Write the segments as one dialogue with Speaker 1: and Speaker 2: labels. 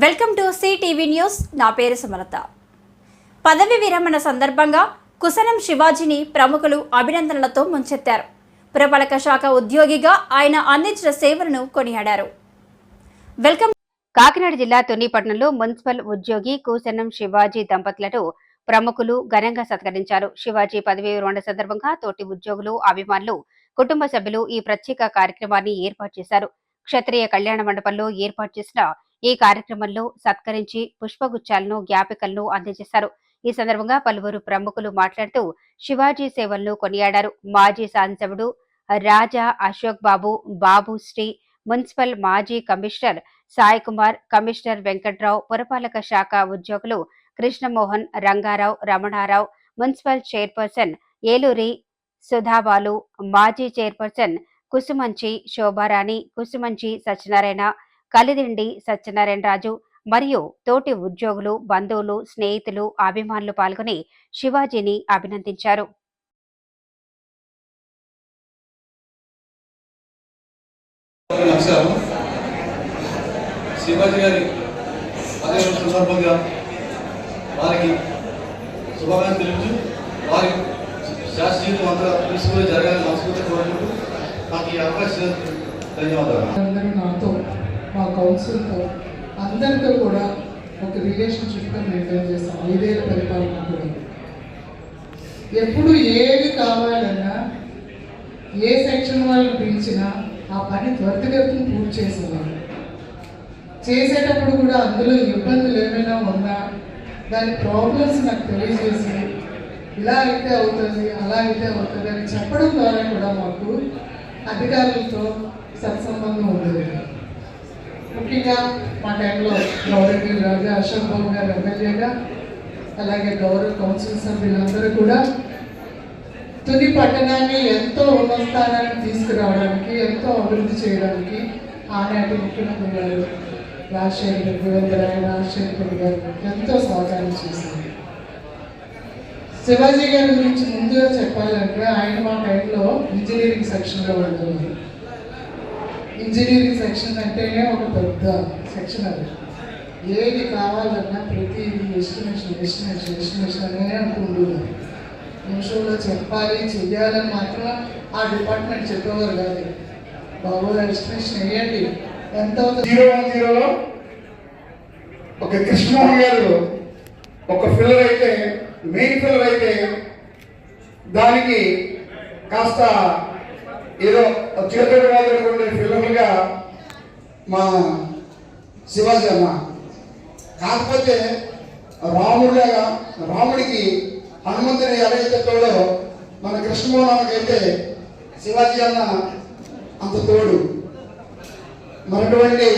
Speaker 1: Welcome to CTV news. నా పేరు సుమలత. పదవి విరమణ సందర్భంగా కుసనం శివాజీని ప్రముఖులు అభినందనలతో ముంచెత్తారు. పురపాలక శాఖ ఉద్యోగిగా ఆయన అందించిన సేవలను కొనియాడారు. వెల్కమ్
Speaker 2: కాకినాడ జిల్లా తునిపట్నంలో మున్సిపల్ ఉద్యోగి కుసనం శివాజీ దంపతులను ప్రముఖులు ఘనంగా సత్కరించారు. శివాజీ పదవి విరమణ సందర్భంగా తోటి ఉద్యోగులు అభిమానులు కుటుంబ సభ్యులు ఈ ప్రత్యేక కార్యక్రమాన్ని ఏర్పాటు చేశారు. క్షత్రియ కళ్యాణ మండపంలో ఏర్పాటు చేసిన ఈ కార్యక్రమంలో సత్కరించి పుష్పగుచ్చాలను జ్ఞాపికలను అందజేశారు. ఈ సందర్భంగా పలువురు ప్రముఖులు మాట్లాడుతూ శివాజీ సేవలను కొనియాడారు. మాజీ శాసనసభ్యుడు రాజా అశోక్ బాబు బాబు శ్రీ మున్సిపల్ మాజీ కమిషనర్ సాయి కుమార్ కమిషనర్ వెంకట్రావు పురపాలక శాఖ ఉద్యోగులు కృష్ణమోహన్ రంగారావు రమణారావు మున్సిపల్ చైర్పర్సన్ ఏలూరి సుధాబాలు మాజీ చైర్పర్సన్ కుసుమంచి శోభారాణి కుసుమంచి సత్యనారాయణ కలిదిండి సత్యనారాయణ రాజు. మరియు తోటి ఉద్యోగులు బంధువులు స్నేహితులు అభిమానులు పాల్గొని శివాజీని అభినందించారు.
Speaker 3: నమస్కారం. శివాజీ గారి పదవి సందర్భంగా వారికి శుభాకాంక్షలు తెలుపుతూ వారి శాస్త్రీయ అంతా తీసుకుని జరగాలని మనస్ఫూర్తి కోరుకుంటూ నాకు ఈ అవకాశం ధన్యవాదాలు.
Speaker 4: అందరూ నాతో మా కౌన్సిల్తో అందరితో కూడా ఒక రిలేషన్షిప్గా మెయింటైన్ చేస్తాం. ఐదేళ్ళ పరిపాలన కూడా. ఎప్పుడు ఏది కావాలన్నా ఏ సెక్షన్ వాళ్ళని పిలిచినా ఆ పని త్వరితగతిని పూర్తి చేసేవాళ్ళు చేసేటప్పుడు కూడా అందులో ఇబ్బందులు ఏమైనా ఉన్నా దాని ప్రాబ్లమ్స్ నాకు తెలియజేసి ఇలా అయితే అవుతుంది అలా అయితే అవుతుంది అని చెప్పడం ద్వారా కూడా మాకు అధికారులతో సత్సంబంధం ఉండేది. ముఖ్యంగా మా టైంలో గౌరవ రాజా అశోక్ బాబు గారు ఎమ్మెల్యేగా అలాగే గౌరవ కౌన్సిల్ సభ్యులందరూ కూడా తుది పట్టణాన్ని ఎంతో ఉన్నత స్థానానికి తీసుకురావడానికి ఎంతో అభివృద్ధి చేయడానికి ఆనాటి ముఖ్యమంత్రి గారు రాజశేఖర రేవంత్ రాజశేఖర్ గారు ఎంతో సహకారం చేశారు. శివాజీ గారి గురించి ముందుగా చెప్పాలంటే ఆయన మా టైంలో ఇంజనీరింగ్ సెక్షన్లో ఉంటుంది ఇంజనీరింగ్ సెక్షన్ అంటేనే ఒక పెద్ద సెక్షన్ అది. ఏది కావాలన్నా ప్రతి ఎస్టిమేషన్ ఎస్టిమేషన్ ఎస్టిమేషన్ అనే అనుకుంటున్నారు నిమిషంలో చెప్పాలి చెయ్యాలని మాత్రం ఆ డిపార్ట్మెంట్ చెప్పేవారు కాదు. బాబు ఎస్టిమేషన్ వేయండి. ఎంత అవుతుంది?
Speaker 5: జీరో వన్ జీరోలో ఒక కృష్ణమోహన్ గారు ఒక ఫిల్లర్ అయితే మెయిన్ ఫిల్లర్ అయితే దానికి కాస్త ఏదో చేతులు మా శివాజీ అన్న కాకపోతే రాముడిగా రాముడికి హనుమంతుని ఎలాగైతే తోడో మన కృష్ణమోహన్ శివాజీ అన్న అంత తోడు. మనటువంటి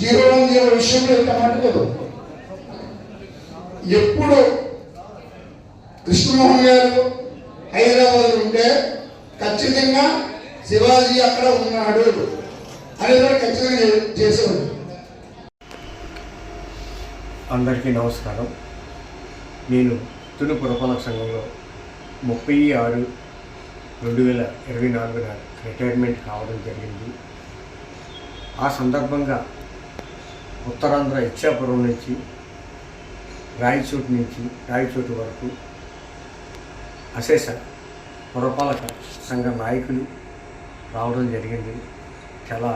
Speaker 5: జీరో వన్ జీరో విషయంలో ఇంత మటుకు ఎప్పుడు కృష్ణమోహన్ గారు హైదరాబాద్ ఉంటే ఖచ్చితంగా శివాజీ అక్కడ ఉన్నాడు. అనేది ఖచ్చితంగా చేసేవాడు
Speaker 6: అందరికీ నమస్కారం. నేను తుని పురపాలక సంఘంలో ముప్పై ఆరు రెండు వేల ఇరవై నాలుగున రిటైర్మెంట్ కావడం జరిగింది. ఆ సందర్భంగా ఉత్తరాంధ్ర ఇచ్చాపురం నుంచి రాయచోటు నుంచి రాయచోటు వరకు అశేష పురపాలక సంఘ నాయకులు రావడం జరిగింది. చాలా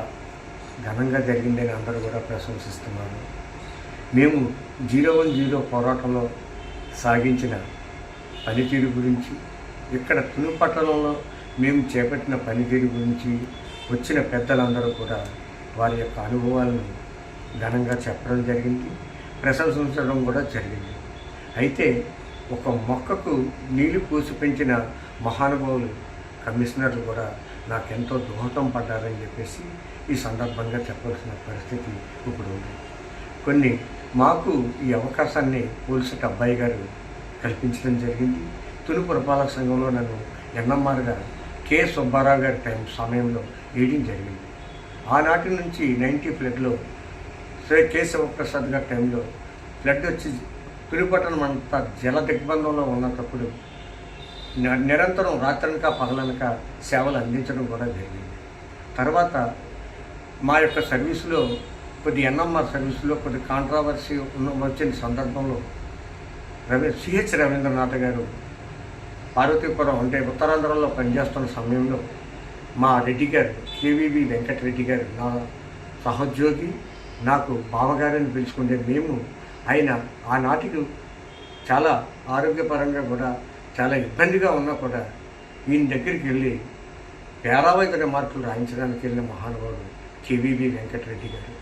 Speaker 6: ఘనంగా జరిగిందని అందరూ కూడా ప్రశంసిస్తున్నారు. మేము జీరో వన్ జీరో పోరాటంలో సాగించిన పనితీరు గురించి ఇక్కడ తుని పట్టణంలో మేము చేపట్టిన పనితీరు గురించి వచ్చిన పెద్దలందరూ కూడా వారి యొక్క అనుభవాలను ఘనంగా చెప్పడం జరిగింది ప్రశంసించడం కూడా జరిగింది. అయితే ఒక మొక్కకు నీళ్ళు పోసి పెంచిన మహానుభావులు కమిషనర్లు కూడా నాకెంతో దోహదం పడ్డారని చెప్పేసి ఈ సందర్భంగా చెప్పవలసిన పరిస్థితి ఇప్పుడు ఉంది. కొన్ని మాకు ఈ అవకాశాన్ని పోలీసు అబ్బాయి గారు కల్పించడం జరిగింది. తుని పురపాలక సంఘంలో నన్ను ఎన్ఎంఆర్గా కె సుబ్బారావు గారి టైం సమయంలో వేయడం జరిగింది. ఆనాటి నుంచి నైంటీ ఫ్లడ్లో శ్రీ కె శివప్రసాద్ గారి టైంలో ఫ్లడ్ వచ్చి తులిపట్టణం అంతా జల దిగ్బంధంలో ఉన్నప్పుడు నిరంతరం రాత్రనక పగలనక సేవలు అందించడం కూడా జరిగింది. తర్వాత మా యొక్క సర్వీసులో కొద్ది ఎన్ఎంఆర్ సర్వీస్లో కొద్ది కాంట్రావర్సీ ఉన్న వచ్చిన సందర్భంలో రవి సిహెచ్ రవీంద్రనాథ్ గారు పార్వతీపురం అంటే ఉత్తరాంధ్రలో పనిచేస్తున్న సమయంలో మా రెడ్డి గారు కేవీబీ వెంకటరెడ్డి గారు నా సహోద్యోగి నాకు బావగారని పిలుచుకుంటే మేము ఆయన ఆనాటికి చాలా ఆరోగ్యపరంగా కూడా చాలా ఇబ్బందిగా ఉన్నా కూడా ఈయన దగ్గరికి వెళ్ళి పేరావైద్య మార్కులు రాయించడానికి వెళ్ళిన మహానుభావుడు కేవీబీ వెంకటరెడ్డి గారు.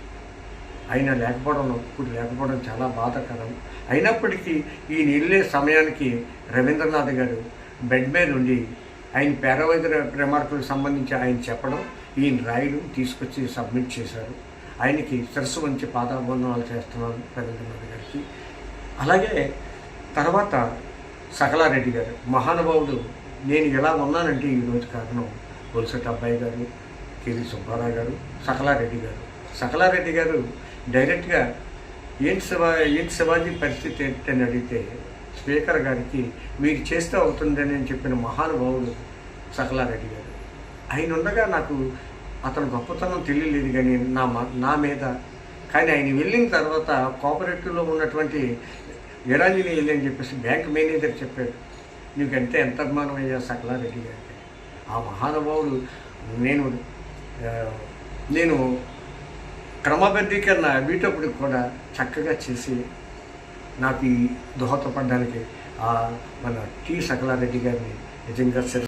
Speaker 6: ఆయన లేకపోవడం ఇప్పుడు లేకపోవడం చాలా బాధాకరం. అయినప్పటికీ ఈయన వెళ్ళే సమయానికి రవీంద్రనాథ్ గారు బెడ్ మీద ఉండి ఆయన పేరవైద్య రిమార్కులకు సంబంధించి ఆయన చెప్పడం ఈయన రాయడం తీసుకొచ్చి సబ్మిట్ చేశారు. ఆయనకి సరస్సు మంచి పాదాబంధనాలు చేస్తున్నాను రవీంద్రనాథ్ గారికి. అలాగే తర్వాత సకలారెడ్డి గారు మహానుభావుడు నేను ఎలా ఉన్నానంటే ఈరోజు కారణం. బొలిసెట్ అబ్బాయి గారు కేవీ సుబ్బారావు గారు సకలారెడ్డి గారు. సకలారెడ్డి గారు డైరెక్ట్గా ఏంటి శివా ఏంటి శివాజీ పరిస్థితి ఏంటని అడిగితే స్పీకర్ గారికి మీరు చేస్తే అవుతుందని చెప్పిన మహానుభావుడు సకలారెడ్డి గారు. ఆయన ఉండగా నాకు అతను గొప్పతనం తెలియలేదు కానీ నా మ- నా మీద. కానీ ఆయన వెళ్ళిన తర్వాత కోఆపరేటివ్లో ఉన్నటువంటి వీరాంజనేయులు అని చెప్పేసి బ్యాంక్ మేనేజర్ చెప్పాడు నీకంటే ఎంత అభిమానం అయ్యా సకలారెడ్డి గారికి ఆ మహానుభావుడు నేను నేను క్రమబద్ధీకరణ వీటప్పుడు కూడా చక్కగా చేసి నాకు ఈ దోహదపడడానికి మన టీ సకలారెడ్డి గారిని నిజంగా శిర